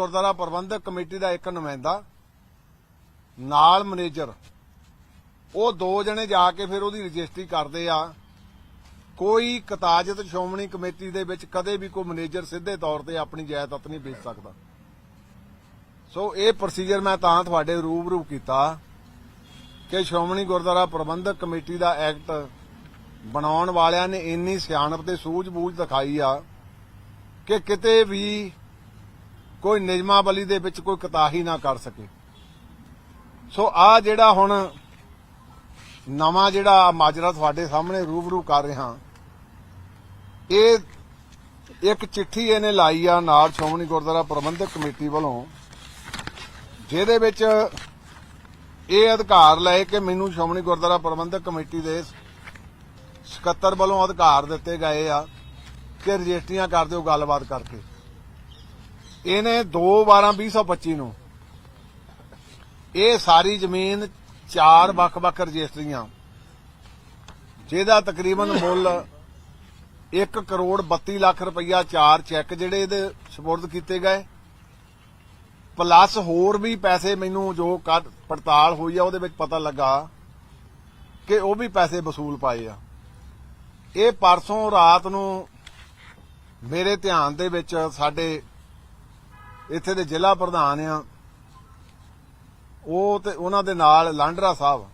ਗੁਰਦੁਆਰਾ ਪ੍ਰਬੰਧਕ committee ਦਾ ਇੱਕ ਨੁਮਾਇੰਦਾ, ਨਾਲ manager. ਉਹ ਦੋ ਜਣੇ ਜਾ ਕੇ ਫਿਰ ਉਹਦੀ ਰਜਿਸਟਰੀ ਕਰਦੇ ਆ। ਕੋਈ ਕਤਾਜਤ ਸ਼੍ਰੋਮਣੀ ਕਮੇਟੀ ਦੇ ਵਿੱਚ ਕਦੇ ਵੀ ਕੋਈ ਮੈਨੇਜਰ ਸਿੱਧੇ ਤੌਰ ਤੇ ਆਪਣੀ ਜਾਇਦਾਦ ਨਹੀਂ ਵੇਚ ਸਕਦਾ। ਸੋ ਇਹ ਪ੍ਰੋਸੀਜਰ ਮੈਂ ਤਾਂ ਤੁਹਾਡੇ ਰੂਬਰੂ ਕੀਤਾ ਕਿ ਸ਼੍ਰੋਮਣੀ ਗੁਰਦੁਆਰਾ ਪ੍ਰਬੰਧਕ ਕਮੇਟੀ ਦਾ ਐਕਟ ਬਣਾਉਣ ਵਾਲਿਆਂ ਨੇ ਇੰਨੀ ਸਿਆਣਪ ਤੇ ਸੂਝ-ਬੂਝ ਦਿਖਾਈ ਆ ਕਿ ਕਿਤੇ ਵੀ ਕੋਈ ਨਿਯਮਾਵਲੀ ਦੇ ਵਿੱਚ ਕੋਈ ਕਤਾਹੀ ਨਾ ਕਰ ਸਕੇ। ਸੋ ਆ ਜਿਹੜਾ ਹੁਣ ਨਵਾਂ ਜਿਹੜਾ ਮਾਜਰਾ ਤੁਹਾਡੇ ਸਾਹਮਣੇ ਰੂਬਰੂ ਕਰ ਰਿਹਾ, ਇਹ ਇੱਕ ਚਿੱਠੀ ਇਹਨੇ ਲਾਈ ਆ ਨਾਲ ਸ਼੍ਰੋਮਣੀ ਗੁਰਦੁਆਰਾ ਪ੍ਰਬੰਧਕ ਕਮੇਟੀ ਵੱਲੋਂ, ਜਿਹਦੇ ਵਿੱਚ ਇਹ ਅਧਿਕਾਰ ਲਏ ਕਿ ਮੈਨੂੰ ਸ਼੍ਰੋਮਣੀ ਗੁਰਦੁਆਰਾ ਪ੍ਰਬੰਧਕ ਕਮੇਟੀ ਦੇ ਸਕੱਤਰ ਵੱਲੋਂ ਅਧਿਕਾਰ ਦਿੱਤੇ ਗਏ ਆ ਕਿ ਰਜਿਸਟਰੀਆਂ ਕਰ ਦਿਓ ਗੱਲਬਾਤ ਕਰਕੇ। ਇਹਨੇ 2/12/2025 ਨੂੰ ਇਹ ਸਾਰੀ ਜ਼ਮੀਨ ਚਾਰ ਵੱਖ-ਵੱਖ ਰਜਿਸਟਰੀਆਂ, ਜਿਹਦਾ ਤਕਰੀਬਨ ਮੁੱਲ 1 ਕਰੋੜ 32 ਲੱਖ ਰੁਪਈਆ ਚਾਰ ਚੈੱਕ ਜਿਹੜੇ ਇਹਦੇ ਸਪੁਰਦ ਕੀਤੇ ਗਏ, ਪਲੱਸ ਹੋਰ ਵੀ ਪੈਸੇ ਮੈਨੂੰ ਜੋ ਕੱਢ- ਪੜਤਾਲ ਹੋਈ ਆ, ਉਹਦੇ ਵਿੱਚ ਪਤਾ ਲੱਗਾ ਕਿ ਉਹ ਵੀ ਪੈਸੇ ਵਸੂਲ ਪਾਏ ਆ। ਇਹ ਪਰਸੋਂ ਰਾਤ ਨੂੰ ਮੇਰੇ ਧਿਆਨ ਦੇ ਵਿੱਚ ਸਾਡੇ ਇੱਥੇ ਦੇ ਜ਼ਿਲ੍ਹਾ ਪ੍ਰਧਾਨ ਆ। ਉਹ ਤੇ ਉਹਨਾਂ ਦੇ ਨਾਲ ਲਾਂਡਰਾ ਸਾਹਿਬ।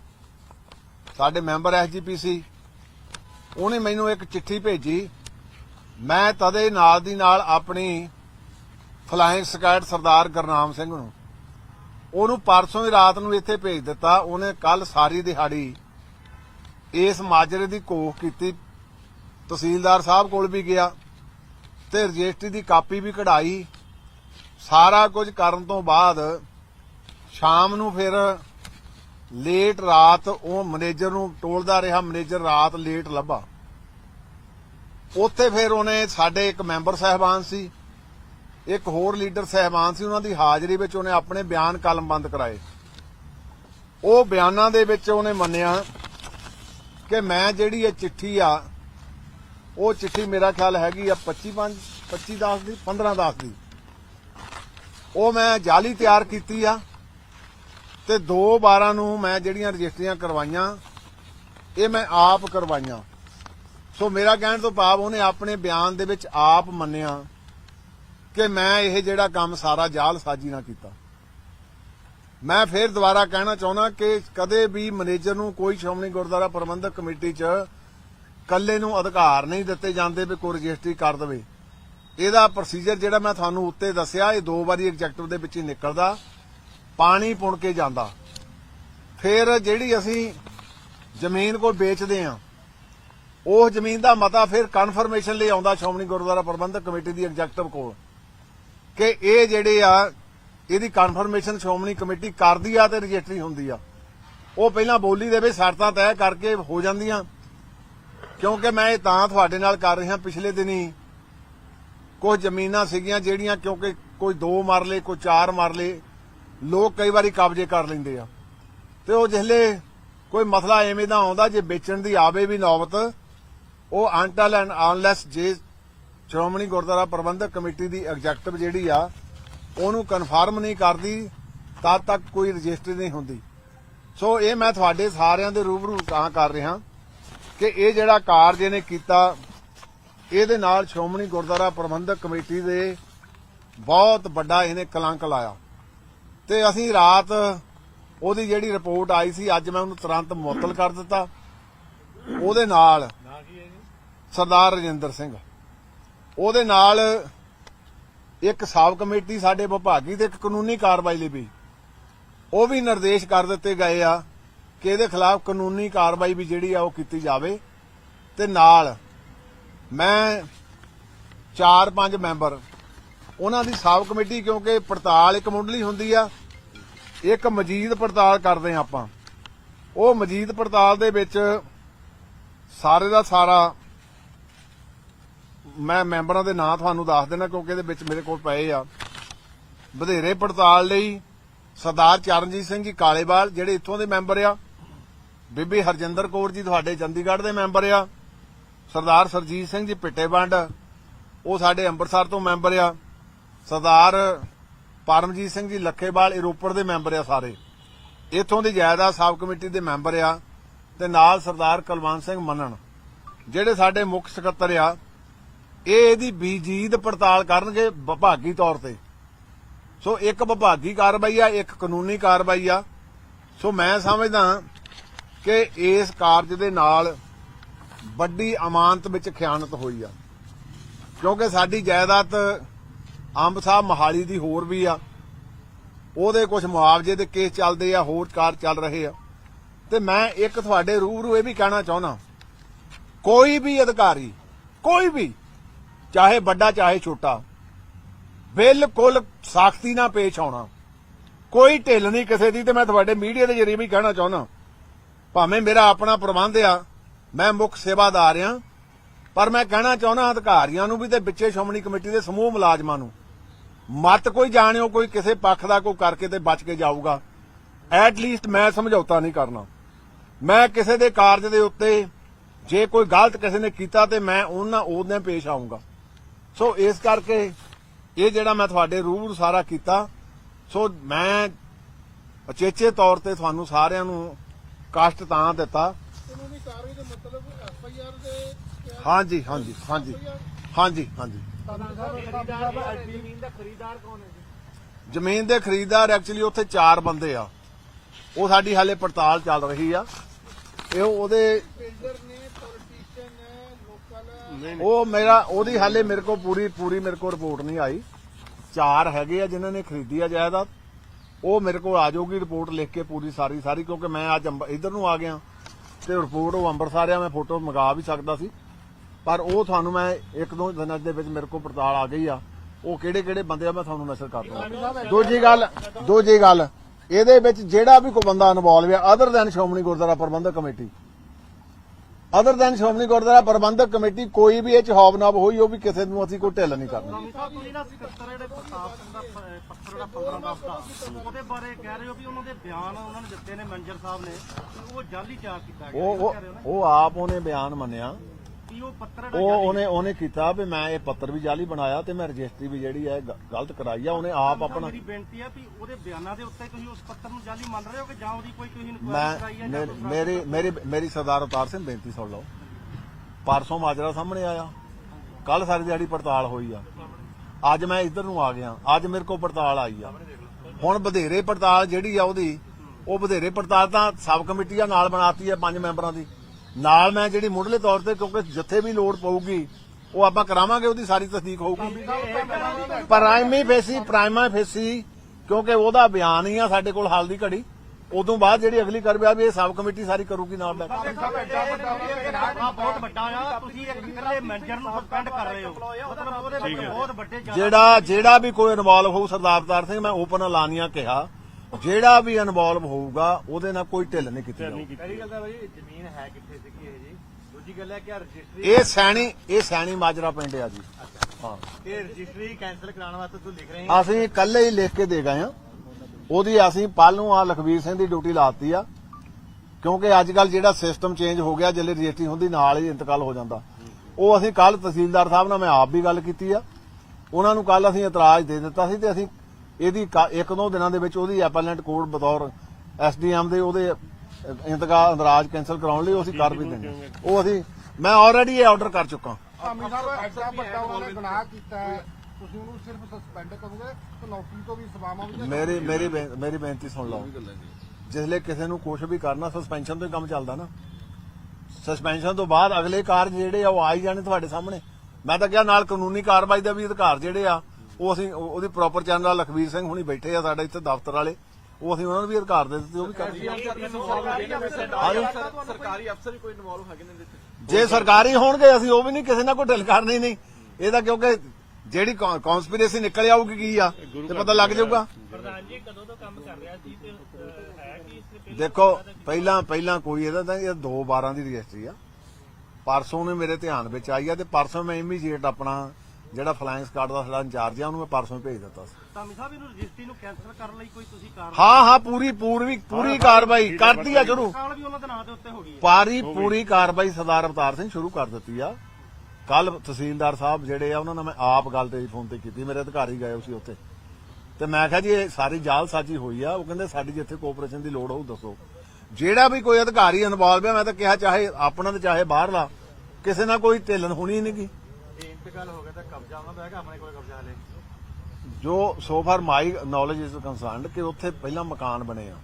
ਸਾਡੇ ਮੈਂਬਰ ਐਸਜੀਪੀਸੀ ਉਹਨੇ ਮੈਨੂੰ ਇੱਕ ਚਿੱਠੀ ਭੇਜੀ। ਮੈਂ ਤਦੇ ਨਾਲ ਦੀ ਨਾਲ ਆਪਣੀ ਫਲਾਇੰਗ ਸਕੈਟ ਸਰਦਾਰ ਗਰਨਾਮ ਸਿੰਘ ਨੂੰ। ਉਹਨੂੰ ਪਰਸੋਂ ਦੀ ਰਾਤ ਨੂੰ ਇੱਥੇ ਭੇਜ ਦਿੱਤਾ। ਉਹਨੇ ਕੱਲ ਸਾਰੀ ਦਿਹਾੜੀ ਇਸ ਮਾਜਰੇ ਦੀ ਕੋਖ ਕੀਤੀ। ਤਹਿਸੀਲਦਾਰ ਸਾਹਿਬ ਕੋਲ ਵੀ ਗਿਆ ਤੇ ਰਜਿਸਟਰੀ ਦੀ ਕਾਪੀ ਵੀ ਕਢਾਈ। ਸਾਰਾ ਕੁਝ ਕਰਨ ਤੋਂ ਬਾਅਦ ਸ਼ਾਮ ਨੂੰ ਫਿਰ ਲੇਟ ਰਾਤ ਉਹ ਮੈਨੇਜਰ ਨੂੰ ਟੋਲਦਾ ਰਿਹਾ, ਮੈਨੇਜਰ ਰਾਤ ਲੇਟ ਲੱਭਾ। ਉੱਥੇ ਫਿਰ ਉਹਨੇ ਸਾਡੇ ਇੱਕ ਮੈਂਬਰ ਸਹਿਬਾਨ ਸੀ, ਇੱਕ ਹੋਰ ਲੀਡਰ ਸਹਿਬਾਨ ਸੀ, ਉਹਨਾਂ ਦੀ ਹਾਜ਼ਰੀ ਵਿੱਚ ਉਹਨੇ ਆਪਣੇ ਬਿਆਨ ਕਲਮਬੰਦ ਕਰਾਏ। ਉਹ ਬਿਆਨਾਂ ਦੇ ਵਿੱਚ ਉਹਨੇ ਮੰਨਿਆ ਕਿ ਮੈਂ ਜਿਹੜੀ ਇਹ ਚਿੱਠੀ ਆ, ਉਹ ਚਿੱਠੀ ਮੇਰਾ ਖਿਆਲ ਹੈਗੀ ਆ 25 5 25 10 ਦੀ 15 10 ਦੀ। ਉਹ ਮੈਂ ਜਾਲੀ ਤਿਆਰ ਕੀਤੀ ਆ ਤੇ 2 12 ਨੂੰ ਮੈਂ ਜਿਹੜੀਆਂ ਰਜਿਸਟਰੀਆਂ ਕਰਵਾਈਆਂ, ਇਹ ਮੈਂ ਆਪ ਕਰਵਾਈਆਂ। ਸੋ ਮੇਰਾ ਕਹਿਣ ਤੋਂ ਭਾਵ ਉਹਨੇ ਆਪਣੇ ਬਿਆਨ ਦੇ ਵਿੱਚ ਆਪ ਮੰਨਿਆ ਕਿ ਮੈਂ ਇਹ ਜਿਹੜਾ ਕੰਮ ਸਾਰਾ ਜਾਲ ਸਾਜੀ ਨਾ ਕੀਤਾ। ਮੈਂ ਫੇਰ ਦੁਬਾਰਾ ਕਹਿਣਾ ਚਾਹੁੰਦਾ ਕਿ ਕਦੇ ਵੀ ਮੈਨੇਜਰ ਨੂੰ ਕੋਈ ਸ਼੍ਰੋਮਣੀ ਗੁਰਦੁਆਰਾ ਪ੍ਰਬੰਧਕ ਕਮੇਟੀ 'ਚ ਕੱਲੇ ਨੂੰ ਅਧਿਕਾਰ ਨਹੀਂ ਦਿੱਤੇ ਜਾਂਦੇ ਵੀ ਕੋਈ ਰਜਿਸਟਰੀ ਕਰ ਦੇਵੇ। ਇਹਦਾ ਪ੍ਰੋਸੀਜਰ ਜਿਹੜਾ ਮੈਂ ਤੁਹਾਨੂੰ ਉੱਤੇ ਦੱਸਿਆ, ਇਹ ਦੋ ਵਾਰੀ ਐਗਜੈਕਟਿਵ ਦੇ ਵਿੱਚ ਹੀ ਨਿਕਲਦਾ, ਪਾਣੀ ਪੁਣ ਕੇ ਜਾਂਦਾ। ਫਿਰ ਜਿਹੜੀ ਅਸੀਂ ਜ਼ਮੀਨ ਕੋਲ ਵੇਚਦੇ ਆ ਉਹ ਜ਼ਮੀਨ ਦਾ ਮਤਾ ਫਿਰ ਕਨਫਰਮੇਸ਼ਨ ਲਈ ਆਉਂਦਾ ਸ਼੍ਰੋਮਣੀ ਗੁਰਦੁਆਰਾ ਪ੍ਰਬੰਧਕ ਕਮੇਟੀ ਦੀ ਐਗਜੈਕਟਿਵ ਕੋਲ, ਕਿ ਇਹ ਜਿਹੜੇ ਆ, ਇਹਦੀ ਕਨਫਰਮੇਸ਼ਨ ਸ਼੍ਰੋਮਣੀ ਕਮੇਟੀ ਕਰਦੀ ਆ ਤੇ ਰਜਿਸਟਰੀ ਹੁੰਦੀ ਆ। ਉਹ ਪਹਿਲਾਂ ਬੋਲੀ ਦੇ ਵਿੱਚ ਸ਼ਰਤਾਂ ਤੈਅ ਕਰਕੇ ਹੋ ਜਾਂਦੀਆਂ, ਕਿਉਂਕਿ ਮੈਂ ਇਹ ਤਾਂ ਤੁਹਾਡੇ ਨਾਲ ਕਰ ਰਿਹਾ ਪਿਛਲੇ ਦਿਨੀ ਕੁਝ ਜ਼ਮੀਨਾਂ ਸੀਗੀਆਂ ਜਿਹੜੀਆਂ ਕਿਉਂਕਿ ਕੋਈ 2 ਮਰਲੇ ਕੋਈ 4 ਮਰਲੇ ਲੋਕ ਕਈ ਵਾਰੀ ਕਬਜ਼ੇ ਕਰ ਲੈਂਦੇ ਆ। ਤੇ ਉਹ ਜਿਹਲੇ ਕੋਈ ਮਸਲਾ ਐਵੇਂ ਦਾ ਆਉਂਦਾ ਜੇ ਵੇਚਣ ਦੀ ਆਵੇ ਵੀ ਨੌਬਤ, ਉਹ ਅੰਟਲ ਐਂਡ ਆਨਲੈਸ ਜੇ ਸ਼੍ਰੋਮਣੀ ਗੁਰਦੁਆਰਾ ਪ੍ਰਬੰਧਕ ਕਮੇਟੀ ਦੀ ਐਗਜੈਕਟਿਵ ਜਿਹੜੀ ਆ, ਉਹਨੂੰ ਕਨਫਰਮ ਨਹੀਂ ਕਰਦੀ, ਤਦ ਤੱਕ ਕੋਈ ਰਜਿਸਟਰੀ ਨਹੀਂ ਹੁੰਦੀ। ਸੋ ਇਹ ਮੈਂ ਤੁਹਾਡੇ ਸਾਰਿਆਂ ਦੇ ਰੂਬਰੂ ਤਾਂ ਕਰ ਰਿਹਾ ਕਿ ਇਹ ਜਿਹੜਾ ਕਾਰਜ ਇਹਨੇ ਕੀਤਾ ਇਹਦੇ ਨਾਲ ਸ਼੍ਰੋਮਣੀ ਗੁਰਦੁਆਰਾ ਪ੍ਰਬੰਧਕ ਕਮੇਟੀ ਦੇ ਬਹੁਤ ਵੱਡਾ ਇਹਨੇ ਕਲੰਕ ਲਾਇਆ। ਤੇ ਅਸੀਂ ਰਾਤ ਉਹਦੀ ਜਿਹੜੀ ਰਿਪੋਰਟ ਆਈ ਸੀ, ਅੱਜ ਮੈਂ ਉਹਨੂੰ ਤੁਰੰਤ ਮੁਅੱਤਲ ਕਰ ਦਿੱਤਾ। ਉਹਦੇ ਨਾਲ ਸਰਦਾਰ ਰਜਿੰਦਰ ਸਿੰਘ। ਉਹਦੇ ਨਾਲ ਇੱਕ ਸਾਬ ਕਮੇਟੀ ਸਾਡੇ ਵਿਭਾਗੀ ਤੇ ਇੱਕ ਕਾਨੂੰਨੀ ਕਾਰਵਾਈ ਲਈ ਵੀ। ਉਹ ਵੀ ਨਿਰਦੇਸ਼ ਕਰ ਦਿੱਤੇ ਗਏ ਆ ਕਿ ਇਹਦੇ ਖਿਲਾਫ ਕਾਨੂੰਨੀ ਕਾਰਵਾਈ ਵੀ ਜਿਹੜੀ ਆ ਉਹ ਕੀਤੀ ਜਾਵੇ। ਤੇ ਨਾਲ ਮੈਂ ਚਾਰ ਪੰਜ ਮੈਂਬਰ, ਉਹਨਾਂ ਦੀ ਸਾਬ ਕਮੇਟੀ ਕਿਉਂਕਿ ਪੜਤਾਲ ਇੱਕ ਮੁੱਢਲੀ ਹੁੰਦੀ ਆ, ਇੱਕ ਮਜੀਦ ਪੜਤਾਲ ਕਰਦੇ ਆ ਆਪਾਂ। ਉਹ ਮਜੀਦ ਪੜਤਾਲ ਦੇ ਵਿੱਚ ਸਾਰੇ ਦਾ ਸਾਰਾ ਮੈਂ ਮੈਂਬਰਾਂ ਦੇ ਨਾਂ ਤੁਹਾਨੂੰ ਦੱਸ ਦੇਣਾ ਕਿਉਂਕਿ ਇਹਦੇ ਵਿੱਚ ਮੇਰੇ ਕੋਲ ਪਏ ਆ। ਵਧੇਰੇ ਪੜਤਾਲ ਲਈ ਸਰਦਾਰ ਚਰਨਜੀਤ ਸਿੰਘ ਜੀ ਕਾਲੇਵਾਲ, ਜਿਹੜੇ ਇੱਥੋਂ ਦੇ ਮੈਂਬਰ ਆ। ਬੀਬੀ ਹਰਜਿੰਦਰ ਕੌਰ ਜੀ ਤੁਹਾਡੇ ਚੰਡੀਗੜ੍ਹ ਦੇ ਮੈਂਬਰ ਆ। ਸਰਦਾਰ ਸਰਜੀਤ ਸਿੰਘ ਜੀ ਪਿੱਟੇਵੰਡ ਉਹ ਸਾਡੇ ਅੰਮ੍ਰਿਤਸਰ ਤੋਂ ਮੈਂਬਰ ਆ। ਸਰਦਾਰ ਪਰਮਜੀਤ ਸਿੰਘ ਜੀ ਲੱਖੇਵਾਲ ਰੋਪੜ ਦੇ ਮੈਂਬਰ ਆ ਸਾਰੇ। ਇਥੋਂ ਦੀ ਜਾਇਦਾਦ ਸਾਬ ਕਮੇਟੀ ਦੇ ਮੈਂਬਰ ਆ ਤੇ ਨਾਲ ਸਰਦਾਰ ਕੁਲਵੰਤ ਸਿੰਘ ਮੰਨਣ, ਜਿਹੜੇ ਸਾਡੇ ਮੁੱਖ ਸਕੱਤਰ ਆ, ਇਹ ਇਹਦੀ ਬੀਜੀਦ ਪੜਤਾਲ ਕਰਨਗੇ ਵਿਭਾਗੀ ਤੌਰ ਤੇ। ਸੋ ਇੱਕ ਵਿਭਾਗੀ ਕਾਰਵਾਈ ਆ, ਇੱਕ ਕਾਨੂੰਨੀ ਕਾਰਵਾਈ ਆ। ਸੋ ਮੈਂ ਸਮਝਦਾ ਕਿ ਇਸ ਕਾਰਜ ਦੇ ਨਾਲ ਵੱਡੀ ਅਮਾਨਤ ਵਿੱਚ ਖਿਆਨਤ ਹੋਈ ਆ। ਕਿਉਂਕਿ ਸਾਡੀ ਜਾਇਦਾਦ ਅੰਬ ਸਾਹਿਬ ਮਹਾਲੀ ਦੀ ਹੋਰ ਵੀ ਆ। ਉਹਦੇ ਕੁਝ ਮੁਆਵਜ਼ੇ ਦੇ ਕੇਸ ਚੱਲਦੇ ਆ, ਹੋਰ ਕਾਰ ਚੱਲ ਰਹੇ ਆ। ਤੇ ਮੈਂ ਇੱਕ ਤੁਹਾਡੇ ਰੂਬਰੂ ਇਹ ਵੀ ਕਹਿਣਾ ਚਾਹੁੰਦਾ, ਕੋਈ ਵੀ ਅਧਿਕਾਰੀ, ਕੋਈ ਵੀ, ਚਾਹੇ ਵੱਡਾ, ਚਾਹੇ ਛੋਟਾ, ਬਿਲਕੁਲ ਸਾਖਤੀ ਨਾਲ ਪੇਸ਼ ਆਉਣਾ। ਕੋਈ ਢਿੱਲ ਨਹੀਂ ਕਿਸੇ ਦੀ ਤੇ ਮੈਂ ਤੁਹਾਡੇ ਮੀਡੀਆ ਦੇ ਜਰੀਏ ਵੀ ਕਹਿਣਾ ਚਾਹੁੰਦਾ, ਭਾਵੇਂ ਮੇਰਾ ਆਪਣਾ ਪ੍ਰਬੰਧ ਆ ਮੈਂ ਮੁੱਖ ਸੇਵਾਦਾਰ ਆ ਪਰ ਮੈਂ ਕਹਿਣਾ ਚਾਹੁੰਦਾ ਅਧਿਕਾਰੀਆਂ ਨੂੰ ਵੀ ਤੇ ਵਿੱਚੇ ਸ਼ੋਮਣੀ ਕਮੇਟੀ ਦੇ ਸਮੂਹ ਮੁਲਾਜ਼ਮਾਂ ਨੂੰ। ਮਤ ਕੋਈ ਜਾਣਿਓ, ਕੋਈ ਕਿਸੇ ਪੱਖ ਦਾ ਕੋਈ ਕਰਕੇ ਤੇ ਬਚ ਕੇ ਜਾਊਗਾ। ਐਟ ਲੀਸਟ ਮੈਂ ਸਮਝੌਤਾ ਨਹੀਂ ਕਰਨਾ। ਮੈਂ ਕਿਸੇ ਦੇ ਕਾਰਜ ਦੇ ਉੱਤੇ ਜੇ ਕੋਈ ਗਲਤ ਕਿਸੇ ਨੇ ਕੀਤਾ ਤੇ ਮੈਂ ਉਹਨਾਂ, ਉਹਦੇ ਪੇਸ਼ ਆਉਂਗਾ ਸੋ ਇਸ ਕਰਕੇ ਇਹ ਜਿਹੜਾ ਮੈਂ ਤੁਹਾਡੇ ਰੂਬਰੂ ਸਾਰਾ ਕੀਤਾ, ਸੋ ਮੈਂ ਅਚੇਚੇ ਤੌਰ ਤੇ ਤੁਹਾਨੂੰ ਸਾਰਿਆਂ ਨੂੰ ਕਸ਼ਟ ਤਾਂ ਦਿੱਤਾ ਕਾਨੂੰਨੀ ਕਾਰਵਾਈ ਦੇ ਮਤਲਬ ਐਫ ਆਈ ਆਰ ਦੇ ਹਾਂਜੀ ਹਾਂਜੀ ਹਾਂਜੀ ਹਾਂਜੀ ਹਾਂਜੀ। ਜ਼ਮੀਨ ਦਾ ਖਰੀਦਾਰ ਕੌਣ ਹੈ ਜੀ ਜ਼ਮੀਨ ਦੇ ਖਰੀਦਦਾਰ ਐਕਚੁਅਲੀ ਉੱਥੇ ਚਾਰ ਬੰਦੇ ਆ। ਉਹ ਸਾਡੀ ਹਾਲੇ ਪੜਤਾਲ ਚੱਲ ਰਹੀ ਆ। ਇਹ ਉਹਦੇ ਬਿਲਡਰ ਨੇ ਪੋਲੀਟੀਸ਼ੀਅਨ ਨੇ ਲੋਕਲ ਉਹ ਮੇਰਾ ਉਹਦੀ ਹਾਲੇ ਮੇਰੇ ਕੋਲ ਪੂਰੀ ਪੂਰੀ ਮੇਰੇ ਕੋਲ ਰਿਪੋਰਟ ਨਹੀਂ ਆਈ। ਚਾਰ ਹੈਗੇ ਆ ਜਿਨ੍ਹਾਂ ਨੇ ਖਰੀਦੀ ਆ ਜਾਇਦਾਦ। ਉਹ ਮੇਰੇ ਕੋਲ ਆ ਜਾਊਗੀ ਰਿਪੋਰਟ ਲਿਖ ਕੇ ਪੂਰੀ ਸਾਰੀ ਸਾਰੀ ਕਿਉਂਕਿ ਮੈਂ ਅੱਜ ਅੰਬ- ਇੱਧਰ ਨੂੰ ਆ ਗਿਆ। ਤੇ ਰਿਪੋਰਟ ਉਹ ਅੰਮ੍ਰਿਤਸਰ ਆ ਮੈਂ ਫੋਟੋ ਮੰਗਾ ਵੀ ਸਕਦਾ ਸੀ। ਪਰ ਉਹ ਤੁਹਾਨੂੰ ਮੈਂ ਇੱਕ ਦੋ ਦਿਨਾਂ ਦੇ ਵਿੱਚ ਮੇਰੇ ਕੋਲ ਪੜਤਾਲ ਆ ਗਈ ਆ। ਉਹ ਕਿਹੜੇ ਕਿਹੜੇ ਬੰਦੇ ਆ ਮੈਂ ਤੁਹਾਨੂੰ ਨਸ਼ਰ ਕਰ ਦੂੰਗਾ ਦੂਜੀ ਗੱਲ ਦੂਜੀ ਗੱਲ ਇਹਦੇ ਵਿੱਚ ਜਿਹੜਾ ਵੀ ਕੋਈ ਬੰਦਾ ਇਨਵੋਲਵ ਆ other than Shiromani Gurdwara Parbandhak committee other than Shiromani Gurdwara Parbandhak committee ਕੋਈ ਵੀ ਇਹ ਚ ਹੌਬਨਾਬ ਹੋਈ ਉਹ ਵੀ ਕਿਸੇ ਨੂੰ ਅਸੀਂ ਕੋਈ ਢਿੱਲ ਨਹੀਂ ਕਰਨਾ। ਸਵਾਮੀ ਸਾਹਿਬ ਤੁਸੀਂ ਨਾ ਸਕੱਤਰ ਜਿਹੜੇ ਪ੍ਰਤਾਪ ਸਿੰਘ ਦਾ ਪ- ਪੱਤਰ ਦਾ 15 ਦਾ ਉਹਦੇ ਬਾਰੇ ਕਹਿ ਰਹੇ ਹੋ ਵੀ ਉਹਨਾਂ ਦੇ ਬਿਆਨ ਉਹਨਾਂ ਨੇ ਦਿੱਤੇ ਨੇ ਮੈਨੇਜਰ ਸਾਹਿਬ ਨੇ ਕਿ ਉਹ ਜਾਲੀ ਤਿਆਰ ਕੀਤਾ ਗਿਆ। ਉਹ ਇਹ ਉਹ ਕਹਿ ਰਹੇ ਹੋ ਨਾ ਉਹ ਆਪ ਉਹਨੇ ਬਿਆਨ ਮੰਨਿਆ। ਉਹ ਪੱਤਰ ਉਹਨੇ ਉਹਨੇ ਕੀਤਾ ਵੀ ਮੈਂ ਇਹ ਪੱਤਰ ਵੀ ਜਾਲੀ ਬਣਾਇਆ ਤੇ ਮੈਂ ਰਜਿਸਟਰੀ ਵੀ ਜਿਹੜੀ ਹੈ ਗ- ਗਲਤ ਕਰਾਈ ਆ ਉਹਨੇ ਆਪ ਆਪਣਾ ਮੇਰੀ ਬੇਨਤੀ ਹੈ ਵੀ ਉਹਦੇ ਬਿਆਨਾਂ ਦੇ ਉੱਤੇ ਤੁਸੀਂ ਉਸ ਪੱਤਰ ਨੂੰ ਜਾਲੀ ਮੰਨ ਰਹੇ ਹੋ ਕਿ ਜਾਂ ਉਹਦੀ ਕੋਈ ਤੁਸੀਂ ਇਨਕੁਆਇਰੀ ਮੈਂ ਕਰਾਈ ਹੈ ਜਾਂ ਦੂਸਰਾ ਮੇਰੀ ਮੇਰੀ ਮੇਰੀ ਸਰਦਾਰ ਅਵਤਾਰ ਸਿੰਘ ਬੇਨਤੀ ਸੁਣ ਲਓ। ਪਰਸੋਂ ਮਾਜਰਾ ਸਾਹਮਣੇ ਆਇਆ। ਕੱਲ ਸਾਰੀ ਦਿਹਾੜੀ ਪੜਤਾਲ ਹੋਈ ਆ। ਅੱਜ ਮੈਂ ਇੱਧਰ ਨੂੰ ਆ ਗਿਆ। ਅੱਜ ਮੇਰੇ ਕੋਲ ਪੜਤਾਲ ਆਈ ਆ। ਹੁਣ ਵਧੇਰੇ ਪੜਤਾਲ ਜਿਹੜੀ ਆ ਉਹਦੀ ਉਹ ਵਧੇਰੇ ਪੜਤਾਲ ਤਾਂ ਸਬ ਕਮੇਟੀ ਆ ਨਾਲ ਬਣਾਤੀ ਆ ਪੰਜ ਮੈਂਬਰਾਂ ਦੀ। ਨਾਲ ਮੈਂ ਜਿਹੜੀ ਮੁੱਢਲੇ ਤੌਰ ਤੇ ਕਿਉਂਕਿ ਜਿੱਥੇ ਵੀ ਲੋੜ ਪਊਗੀ ਉਹ ਆਪਾਂ ਕਰਾਵਾਂਗੇ ਉਹਦੀ ਸਾਰੀ ਤਸਦੀਕ ਹੋਊਗੀ। ਪ੍ਰਾਇਮਰੀ ਫੇਸੀ ਪ੍ਰਾਇਮਾ ਫੇਸੀ ਕਿਉਂਕਿ ਉਹਦਾ ਬਿਆਨ ਹੀ ਆ ਸਾਡੇ ਕੋਲ ਹਾਲ ਦੀ ਘੜੀ। ਉਦੋਂ ਬਾਅਦ ਜਿਹੜੀ ਅਗਲੀ ਕਾਰਵਾਈ ਵੀ ਇਹ ਸਬ ਕਮੇਟੀ ਸਾਰੀ ਕਰੂਗੀ ਨਾਲ ਬੈਠ ਕੇ। ਆ ਬਹੁਤ ਵੱਡਾ ਆ ਤੁਸੀਂ ਇੱਕ ਇਕੱਲੇ ਮੈਨੇਜਰ ਨੂੰ ਸਸਪੈਂਡ ਕਰ ਰਹੇ ਹੋ। ਮਤਲਬ ਉਹਦੇ ਵਿੱਚ ਬਹੁਤ ਵੱਡੇ ਜ਼ਿਆਦਾ- ਜਿਹੜਾ ਜਿਹੜਾ ਵੀ ਕੋਈ ਇਨਵੋਲਵ ਹੋਊ ਸਰਦਾਰ ਸਿੰਘ ਮੈਂ ਓਪਨ ਐਲਾਨੀਆਂ ਕਿਹਾ ਜਿਹੜਾ ਵੀ ਇਨਵੋਲਵ ਹੋਊਗਾ ਉਹਦੇ ਨਾਲ ਕੋਈ ਢਿੱਲ ਨਹੀਂ ਕੀਤੀ ਜਾਊਗੀ। ਪਹਿਲੀ ਗੱਲ ਤਾਂ ਭਾਈ ਜ਼ਮੀਨ ਹੈ ਕਿੱਥੇ ਸੀਗੀ ਇਹ ਜੀ? ਦੂਜੀ ਗੱਲ ਹੈ ਕਿ ਰਜਿਸਟਰੀ ਇਹ ਸੈਣੀ ਇਹ ਸੈਣੀ ਮਾਜਰਾ ਪਿੰਡ ਆ ਜੀ। ਹਾਂ। ਇਹ ਰਜਿਸਟਰੀ ਕੈਨਸਲ ਕਰਾਉਣ ਵਾਸਤੇ ਤੂੰ ਲਿਖ ਰਹੇ ਹੈ? ਅਸੀਂ ਇਕੱਲੇ ਹੀ ਲਿਖ ਕੇ ਦੇ ਗਏ ਆ ਉਹਦੀ ਅਸੀਂ ਕੱਲ ਨੂੰ ਆ ਲਖਵੀਰ ਸਿੰਘ ਦੀ ਡਿਊਟੀ ਲਾਤੀ ਆ। ਕਿਉਂਕਿ ਅੱਜ ਕੱਲ ਜਿਹੜਾ ਸਿਸਟਮ ਚੇਂਜ ਹੋ ਗਿਆ ਜਿਹੜੇ ਰਜਿਸਟਰੀ ਹੁੰਦੀ ਨਾਲ ਹੀ ਇੰਤਕਾਲ ਹੋ ਜਾਂਦਾ। ਉਹ ਅਸੀਂ ਕੱਲ ਤਹਿਸੀਲਦਾਰ ਸਾਹਿਬ ਨਾਲ ਮੈਂ ਆਪ ਵੀ ਗੱਲ ਕੀਤੀ ਆ। ਉਹਨਾਂ ਨੂੰ ਕੱਲ ਅਸੀਂ ਇਤਰਾਜ਼ ਦੇ ਦਿੱਤਾ ਸੀ ਤੇ ਅਸੀਂ ਇਹਦੀ ਇੱਕ ਦੋ ਦਿਨਾਂ ਦੇ ਵਿੱਚ ਉਹਦੀ ਐਪਲੈਂਟ ਕੋਡ ਬਤੌਰ ਐਸਡੀਐਮ ਦੇ ਉਹਦੇ ਇੰਤਕਾਲ ਅੰਦਰਾਜ ਕੈਨਸਲ ਕਰਾਉਣ ਲਈ ਉਹ ਅਸੀਂ ਕਰ ਵੀ ਦਿੰਦੇ ਉਹ ਅਸੀਂ ਮੈਂ ਆਲਰੇਡੀ ਇਹ ਆਰਡਰ ਕਰ ਚੁੱਕਾ। ਸਾਮੀ ਸਾਹਿਬ ਐਡਾ ਵੱਡਾ ਉਹਨਾਂ ਨੇ ਗੁਨਾਹ ਕੀਤਾ। ਹੈ। ਤੁਸੀਂ ਉਹਨੂੰ ਸਿਰਫ ਸਸਪੈਂਡ ਕਰੋਗੇ ਤੇ ਨੌਕਰੀ ਤੋਂ ਵੀ ਸਵਾਵਾਂ ਵੀ ਮੇਰੀ ਮੇਰੀ ਬੇ- ਮੇਰੀ ਬੇਨਤੀ ਸੁਣ ਲਓ। ਜਿਸਲੇ ਕਿਸੇ ਨੂੰ ਕੁਝ ਵੀ ਕਰਨਾ ਸਸਪੈਂਸ਼ਨ ਤੋਂ ਹੀ ਕੰਮ ਚੱਲਦਾ ਨਾ। ਸਸਪੈਂਸ਼ਨ ਤੋਂ ਬਾਅਦ ਅਗਲੇ ਕਾਰਜ ਜਿਹੜੇ ਆ ਉਹ ਆ ਹੀ ਜਾਣੇ ਤੁਹਾਡੇ ਸਾਹਮਣੇ। ਮੈਂ ਤਾਂ ਕਿਹਾ ਨਾਲ ਕਾਨੂੰਨੀ ਕਾਰਵਾਈ ਦਾ ਵੀ ਅਧਿਕਾਰ ਜਿਹੜੇ ਆ ਉਹ ਅਸੀਂ ਉਹ- ਉਹਦੀ ਪ੍ਰੋਪਰ ਚੈਨਲ ਲਖਵੀਰ ਸਿੰਘ ਹੁਣੀ ਬੈਠੇ ਆ ਸਾਡੇ ਇੱਥੇ ਦਫ਼ਤਰ ਵਾਲੇ। ਉਹ ਅਸੀਂ ਉਹਨਾਂ ਨੂੰ ਵੀ ਅਧਿਕਾਰ ਦੇ ਦਿੱਤੇ ਉਹ ਵੀ ਕਰਦੇ ਸਰਕਾਰੀ ਅਫਸਰ ਵੀ ਕੋਈ ਇਨਵੋਲਵ ਹੈਗੇ ਨੇ ਇਹਦੇ ਜੇ ਸਰਕਾਰੀ ਹੋਣਗੇ ਅਸੀਂ ਉਹ ਵੀ ਨਹੀਂ ਕਿਸੇ ਨਾਲ ਕੋਈ ਢਿੱਲ ਕਰਨੀ ਨਹੀਂ। ਇਹਦਾ ਕਿਉਂਕਿ ਜਿਹੜੀ ਕਨਸਪੀਰੇਸੀ ਨਿਕਲ ਆਊਗੀ ਕੀ ਆ? ਤੇ ਪਤਾ ਲੱਗ ਜਾਊਗਾ। ਪ੍ਰਧਾਨ ਜੀ ਕਦੋਂ ਤੋਂ ਕੰਮ ਕਰ ਰਿਹਾ ਸੀ ਤੇ ਅਹ, ਹੈ ਕਿ ਇਸ ਦੇਖੋ ਪਹਿਲਾਂ ਪਹਿਲਾਂ ਕੋਈ ਇਹਦਾ ਤਾਂ ਇਹ 2 12 ਦੀ ਰਜਿਸਟਰੀ ਆ। ਪਰਸੋਂ ਨੇ ਮੇਰੇ ਧਿਆਨ ਵਿੱਚ ਆਈ ਆ ਤੇ ਪਰਸੋਂ ਮੈਂ ਇਮੀਡੀਏਟ ਆਪਣਾ ਜਿਹੜਾ ਫਲਾਈਂਗ ਸਕਾਡ ਦਾ ਸਾਡਾ ਇੰਚਾਰਜ ਆ ਉਹਨੂੰ ਮੈਂ ਪਰਸੋਂ ਹੀ ਭੇਜ ਦਿੱਤਾ ਸੀ। ਧਾਮੀ ਸਾਹਿਬ ਇਹਨੂੰ ਰਜਿਸਟਰੀ ਨੂੰ ਕੈਨਸਲ ਕਰਨ ਲਈ ਕੋਈ ਤੁਸੀਂ ਕਾਰਵਾਈ ਹਾਂ ਹਾਂ ਪੂਰੀ ਪੂਰੀ ਪੂਰੀ ਕਾਰਵਾਈ ਕਰਦੀ ਆ ਸ਼ੁਰੂ। ਕਾਲ ਵੀ ਉਹਨਾਂ ਦੇ ਨਾਂ ਦੇ ਉੱਤੇ ਹੋ ਗਈ ਹੈ ਪਾਰੀ ਪੂਰੀ ਕਾਰਵਾਈ ਸਰਦਾਰ ਅਵਤਾਰ ਸਿੰਘ ਸ਼ੁਰੂ ਕਰ ਦਿੱਤੀ ਆ। ਕੱਲ ਤਹਿਸੀਲਦਾਰ ਸਾਹਿਬ ਜਿਹੜੇ ਆ ਉਹਨਾਂ ਨਾਲ ਮੈਂ ਆਪ ਗੱਲ ਟੈਲੀਫੋਨ ਤੇ ਕੀਤੀ ਮੇਰੇ ਅਧਿਕਾਰੀ ਗਏ ਸੀ ਉੱਥੇ। ਤੇ ਮੈਂ ਕਿਹਾ ਜੀ ਇਹ ਸਾਰੀ ਜਾਲਸਾਜੀ ਹੋਈ ਆ ਉਹ ਕਹਿੰਦੇ ਸਾਡੀ ਜਿੱਥੇ ਕੋਆਪਰੇਸ਼ਨ ਦੀ ਲੋੜ ਹੋਊ ਦੱਸੋ। ਜਿਹੜਾ ਵੀ ਕੋਈ ਅਧਿਕਾਰੀ ਇਨਵੋਲਵ ਹੈ ਮੈਂ ਤਾਂ ਕਿਹਾ ਚਾਹੇ ਆਪਣਾ ਤੇ ਚਾਹੇ ਬਾਹਰਲਾ ਕਿਸੇ ਨਾਲ ਕੋਈ ਢਿੱਲਣ ਹੋਣੀ ਨਹੀਂਗੀ ਇਹ ਇੰਤਕਾਲ ਹੋ ਗਿਆ ਤਾਂ ਕਬਜ਼ਾ ਉਹਨਾਂ ਦਾ ਹੈਗਾ ਆਪਣੇ ਕੋਲ ਕਬਜ਼ਾ ਹਲੇ ਜੋ so far my knowledge is concerned ਕਿ ਉੱਥੇ ਪਹਿਲਾਂ ਮਕਾਨ ਬਣੇ ਆ।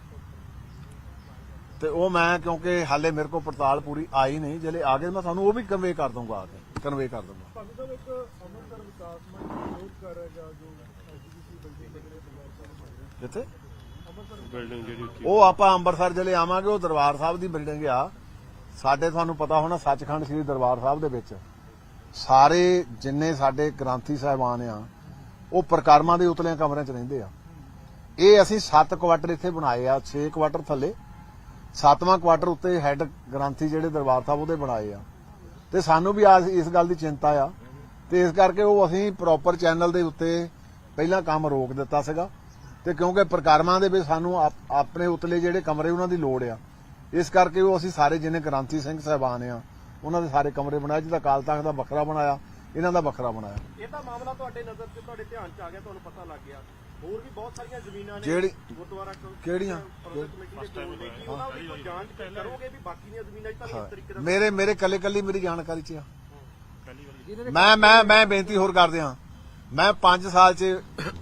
ਤੇ ਉਹ ਮੈਂ ਕਿਉਂਕਿ ਹਾਲੇ ਮੇਰੇ ਕੋਲ ਪੜਤਾਲ ਪੂਰੀ ਆਈ ਨਹੀਂ ਜਿਹੜੇ ਆ ਗਏ ਮੈਂ ਤੁਹਾਨੂੰ ਉਹ ਵੀ ਕਨਵੇ ਕਰ ਦੂੰਗਾ ਆ ਕੇ ਕਨਵੇ ਕਰ ਦੂੰਗਾ ਭਾਵੇਂ ਸਾਹਿਬ ਇੱਕ ਅੰਮ੍ਰਿਤਸਰ ਵਿਕਾਸ ਮੰਚ ਵਿਰੋਧ ਕਰ ਰਿਹਾ ਜਾਂ ਜੋ ਐਸਜੀਪੀਸੀ ਬਿਲਡਿੰਗ ਦੇ ਜਿਹੜੇ ਦਰਬਾਰ ਸਾਹਿਬ ਬਣ ਰਿਹਾ ਜਿੱਥੇ ਬਿਲਡਿੰਗ ਜਿਹੜੀ ਉਹ ਆਪਾਂ ਅੰਮ੍ਰਿਤਸਰ ਜਿਹੜੇ ਆਵਾਂਗੇ ਉਹ ਦਰਬਾਰ ਸਾਹਿਬ ਦੀ ਬਿਲਡਿੰਗ ਆ। ਸਾਡੇ ਤੁਹਾਨੂੰ ਪਤਾ ਹੋਣਾ ਸੱਚਖੰਡ ਸ੍ਰੀ ਦਰਬਾਰ ਸਾਹਿਬ ਦੇ ਵਿੱਚ। ਸਾਰੇ ਜਿੰਨੇ ਸਾਡੇ ਗ੍ਰੰਥੀ ਸਾਹਿਬਾਨ ਆ, ਉਹ ਪ੍ਰਕਾਰਮਾਂ ਦੇ ਉਤਲੇ ਕਮਰਿਆਂ 'ਚ ਰਹਿੰਦੇ ਆ। ਇਹ ਅਸੀਂ 7 ਕੁਆਟਰ ਇੱਥੇ ਬਣਾਏ ਆ 6 ਕੁਆਟਰ ਥੱਲੇ। ਸੱਤਵਾਂ ਕੁਆਟਰ ਉੱਤੇ ਹੈੱਡ ਗ੍ਰੰਥੀ ਜਿਹੜੇ ਦਰਬਾਰ ਸਾਹਿਬ ਉਹਦੇ ਬਣਾਏ ਆ। ਤੇ ਸਾਨੂੰ ਵੀ ਆ ਇਸ ਗੱਲ ਦੀ ਚਿੰਤਾ ਆ। ਤੇ ਇਸ ਕਰਕੇ ਉਹ ਅਸੀਂ ਪ੍ਰੋਪਰ ਚੈਨਲ ਦੇ ਉੱਤੇ ਪਹਿਲਾਂ ਕੰਮ ਰੋਕ ਦਿੱਤਾ ਸੀਗਾ। ਤੇ ਕਿਉਂਕਿ ਪ੍ਰਕਾਰਮਾਂ ਦੇ ਵਿੱਚ ਸਾਨੂੰ ਆਪਣੇ ਉਤਲੇ ਜਿਹੜੇ ਕਮਰੇ ਉਹਨਾਂ ਦੀ ਲੋੜ ਆ। ਇਸ ਕਰਕੇ ਉਹ ਅਸੀਂ ਸਾਰੇ ਜਿੰਨੇ ਗ੍ਰਾਂਤੀ ਸਿੰਘ ਸਾਹਿਬਾਨ ਆ ਉਹਨਾਂ ਦੇ ਸਾਰੇ ਕਮਰੇ ਬਣਾਏ ਜਿਹਦਾ ਕਾਲ ਤਖਤ ਦਾ ਵੱਖਰਾ ਬਣਾਇਆ ਇਹਨਾਂ ਦਾ ਵੱਖਰਾ ਬਣਾਇਆ। ਇਹ ਤਾਂ ਮਾਮਲਾ ਤੁਹਾਡੇ ਨਜ਼ਰ 'ਚ ਤੁਹਾਡੇ ਧਿਆਨ 'ਚ ਆ ਗਿਆ ਤੁਹਾਨੂੰ ਪਤਾ ਲੱਗ ਗਿਆ। ਹੋਰ ਵੀ ਬਹੁਤ ਸਾਰੀਆਂ ਜ਼ਮੀਨਾਂ ਨੇ ਜਿਹੜੀ ਗੁਰਦੁਆਰਾ ਕਿਹੜੀਆਂ? ਪ੍ਰਬੰਧਕ ਕਮੇਟੀ ਦੇ ਕੋਲ ਨੇ। ਕਿ ਉਹਨਾਂ ਦੀ ਕੋਈ ਜਾਂਚ ਕਰੋਗੇ ਵੀ ਬਾਕੀ ਦੀਆਂ ਜ਼ਮੀਨਾਂ 'ਚ ਤਾਂ ਕਿਸ ਤਰੀਕੇ ਦਾ ਮੇਰੇ ਮੇਰੇ ਕੱਲੇ ਕੱਲੀ ਮੇਰੀ ਜਾਣਕਾਰੀ ਚ ਆ। ਮੈਂ ਮੈਂ ਮੈਂ ਬੇਨਤੀ ਹੋਰ ਕਰਦੇ ਹਾਂ। ਮੈਂ 5 ਸਾਲ ਚ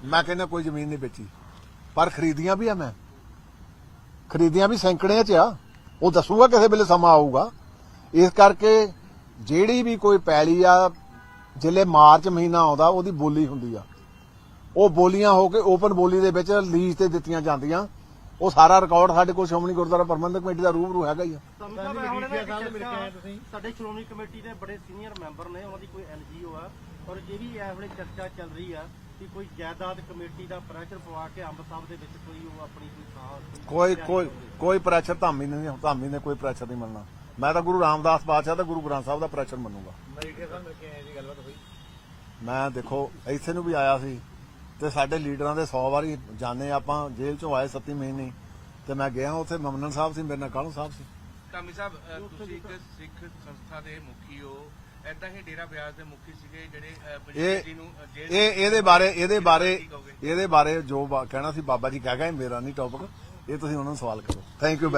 ਮੈਂ ਕਹਿੰਦਾ ਕੋਈ ਜ਼ਮੀਨ ਨਹੀਂ ਵੇਚੀ। ਪਰ ਖਰੀਦੀਆਂ ਵੀ ਆ ਮੈਂ। ਖਰੀਦੀਆਂ ਵੀ ਸੈਂਕੜਿਆਂ ਚ ਆ। ਉਹ ਦੱਸੂਗਾ ਕਿਸੇ ਵੇਲੇ ਸਮਾਂ ਆਊਗਾ। ਇਸ ਕਰਕੇ ਜਿਹੜੀ ਵੀ ਕੋਈ ਪੈਲੀ ਆ ਜਿਲੇ ਮਾਰਚ ਮਹੀਨਾ ਆਉਂਦਾ ਉਹਦੀ ਬੋਲੀ ਹੁੰਦੀ ਆ। ਉਹ ਬੋਲੀਆਂ ਹੋ ਕੇ ਓਪਨ ਬੋਲੀ ਦੇ ਵਿੱਚ ਲੀਜ਼ ਤੇ ਦਿੱਤੀਆਂ ਜਾਂਦੀਆਂ। ਉਹ ਸਾਰਾ ਰਿਕਾਰਡ ਸਾਡੇ ਕੋਲ ਸ਼੍ਰੋਮਣੀ ਗੁਰਦੁਆਰਾ ਪ੍ਰਬੰਧਕ ਕਮੇਟੀ ਦਾ ਰੂਬਰੂ ਹੈਗਾ ਹੀ ਆ। ਚਰਚਾ- ਸਾਡੇ ਸ਼੍ਰੋਮਣੀ ਕਮੇਟੀ ਦੇ ਬੜੇ ਸੀਨੀਅਰ ਮੈਂਬਰ ਨੇ ਉਹਨਾਂ ਦੀ ਕੋਈ ਐਨਜੀਓ ਆ। ਔਰ ਇਹ ਵੀ ਇਸ ਵੇਲੇ ਚਰਚਾ ਚੱਲ ਰਹੀ ਆ ਕਿ ਕੋਈ ਜਾਇਦਾਦ ਕਮੇਟੀ ਦਾ ਪ੍ਰੈਸ਼ਰ ਪਵਾ ਕੇ ਅੰਬ ਸਾਹਿਬ ਦੇ ਵਿੱਚ ਕੋਈ ਉਹ ਆਪਣੀ ਕੋਈ ਕੋਈ ਪ੍ਰੈਸ਼ਰ ਧਾਮੀ ਨਹੀਂ ਧਾਮੀ ਨੇ ਕੋਈ ਪ੍ਰੈਸ਼ਰ ਨਹੀਂ ਮੰਨਣਾ ਮੈਂ ਤਾਂ ਗੁਰੂ ਰਾਮਦਾਸ ਬਾਦਸ਼ਾਹ ਤੇ ਗੁਰੂ ਗ੍ਰੰਥ ਸਾਹਿਬ ਦਾ ਪ੍ਰੈਸ਼ਰ ਮੰਨੂਗਾ। ਮਰੀਟੇ ਸਾਹਿਬ ਮਿਲ ਕੇ ਆਏ ਜੀ ਗੱਲਬਾਤ ਹੋਈ? ਮੈਂ ਦੇਖੋ ਇੱਥੇ ਨੂੰ ਵੀ ਆਇਆ ਸੀ ਤੇ ਸਾਡੇ ਲੀਡਰਾਂ ਦੇ 100 ਵਾਰੀ ਜਾਣੇ ਆਪਾਂ ਜੇਲ੍ਹ ਚੋਂ ਆਏ 7 ਮਹੀਨੇ ਤੇ ਮੈਂ ਗਿਆ ਉੱਥੇ ਮਮਨਨ ਸਾਹਿਬ ਸੀ ਮੇਰੇ ਨਾਲ ਕਾਲੂ ਸਾਹਿਬ ਸੀ। ਕਾਮੀ ਸਾਹਿਬ ਤੁਸੀਂ ਇੱਕ ਸਿੱਖ ਸੰਸਥਾ ਦੇ ਮੁਖੀ ਹੋ। ਐਦਾਂ ਹੀ ਡੇਰਾ ਬਿਆਸ ਦੇ ਮੁਖੀ ਸੀਗੇ ਜਿਹੜੇ ਜੀ ਨੂੰ ਜੇਲ੍ਹ ਇਹ ਇਹਦੇ ਬਾਰੇ ਇਹਦੇ ਬਾਰੇ? ਇਹਦੇ ਬਾਰੇ ਜੋ ਕਹਿਣਾ ਸੀ ਬਾਬਾ ਜੀ ਕਹਿ ਗਏ ਮੇਰਾ ਨਹੀਂ ਟੌਪਿਕ ਇਹ ਤੁਸੀਂ ਉਹਨਾਂ ਨੂੰ ਸਵਾਲ ਕਰੋ। Thank you